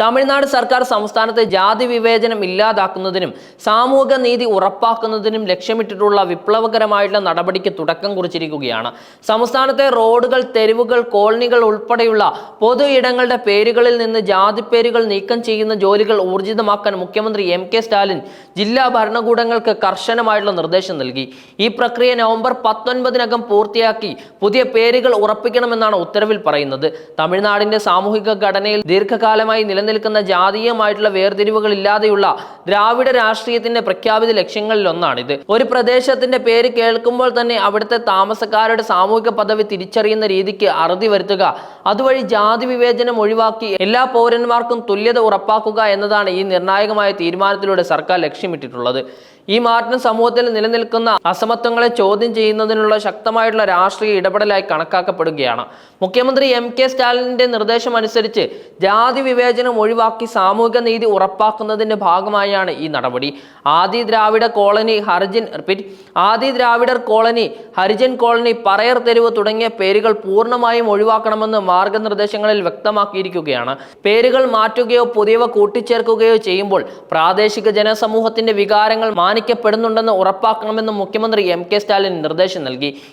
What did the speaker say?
തമിഴ്നാട് സർക്കാർ സംസ്ഥാനത്തെ ജാതി വിവേചനം ഇല്ലാതാക്കുന്നതിനും സാമൂഹിക നീതി ഉറപ്പാക്കുന്നതിനും ലക്ഷ്യമിട്ടിട്ടുള്ള വിപ്ലവകരമായിട്ടുള്ള നടപടിക്ക് തുടക്കം കുറിച്ചിരിക്കുകയാണ്. സംസ്ഥാനത്തെ റോഡുകൾ തെരുവുകൾ കോളനികൾ ഉൾപ്പെടെയുള്ള പൊതു ഇടങ്ങളുടെ പേരുകളിൽ നിന്ന് ജാതി പേരുകൾ നീക്കം ചെയ്യുന്ന ജോലികൾ ഊർജിതമാക്കാൻ മുഖ്യമന്ത്രി എം കെ സ്റ്റാലിൻ ജില്ലാ ഭരണകൂടങ്ങൾക്ക് കർശനമായിട്ടുള്ള നിർദ്ദേശം നൽകി. ഈ പ്രക്രിയ നവംബർ പത്തൊൻപതിനകം പൂർത്തിയാക്കി പുതിയ പേരുകൾ ഉറപ്പിക്കണമെന്നാണ് ഉത്തരവിൽ പറയുന്നത്. തമിഴ്നാടിന്റെ സാമൂഹിക ഘടനയിൽ ദീർഘകാലമായി നിലനിൽക്കുന്ന ജാതീയമായിട്ടുള്ള വേർതിരിവുകൾ ഇല്ലാതെയുള്ള ദ്രാവിഡ രാഷ്ട്രീയത്തിന്റെ പ്രഖ്യാപിത ലക്ഷ്യങ്ങളിൽ ഒന്നാണിത് ഒരു പ്രദേശത്തിന്റെ പേര് കേൾക്കുമ്പോൾ തന്നെ അവിടുത്തെ താമസക്കാരുടെ സാമൂഹിക പദവി തിരിച്ചറിയുന്ന രീതിക്ക് അറുതി വരുത്തുക അതുവഴി ജാതി വിവേചനം ഒഴിവാക്കി എല്ലാ പൗരന്മാർക്കും തുല്യത ഉറപ്പാക്കുക എന്നതാണ് ഈ നിർണായകമായ തീരുമാനത്തിലൂടെ സർക്കാർ ലക്ഷ്യമിട്ടിട്ടുള്ളത്. ഈ മാറ്റം സമൂഹത്തിൽ നിലനിൽക്കുന്ന അസമത്വങ്ങളെ ചോദ്യം ചെയ്യുന്നതിനുള്ള ശക്തമായിട്ടുള്ള രാഷ്ട്രീയ ഇടപെടലായി കണക്കാക്കപ്പെടുകയാണ്. മുഖ്യമന്ത്രി എം കെ സ്റ്റാലിന്റെ നിർദ്ദേശം അനുസരിച്ച് ജാതി വിവേചനം ഒഴിവാക്കി സാമൂഹിക നീതി ഉറപ്പാക്കുന്നതിന്റെ ഭാഗമായാണ് ഈ നടപടി. ആദി ദ്രാവിഡ കോളനി ഹർജിൻ റിപ്പീറ്റ് ആദി ദ്രാവിഡർ കോളനി ഹരിജൻ കോളനി പറയർ തെരുവ് തുടങ്ങിയ പേരുകൾ പൂർണമായും ഒഴിവാക്കണമെന്ന് മാർഗനിർദ്ദേശങ്ങളിൽ വ്യക്തമാക്കിയിരിക്കുകയാണ്. പേരുകൾ മാറ്റുകയോ പുതിയവ കൂട്ടിച്ചേർക്കുകയോ ചെയ്യുമ്പോൾ പ്രാദേശിക ജനസമൂഹത്തിന്റെ വികാരങ്ങൾ മാനിക്കപ്പെടുന്നുണ്ടെന്ന് ഉറപ്പാക്കണമെന്നും മുഖ്യമന്ത്രി എം കെ സ്റ്റാലിൻ നിർദ്ദേശം നൽകി.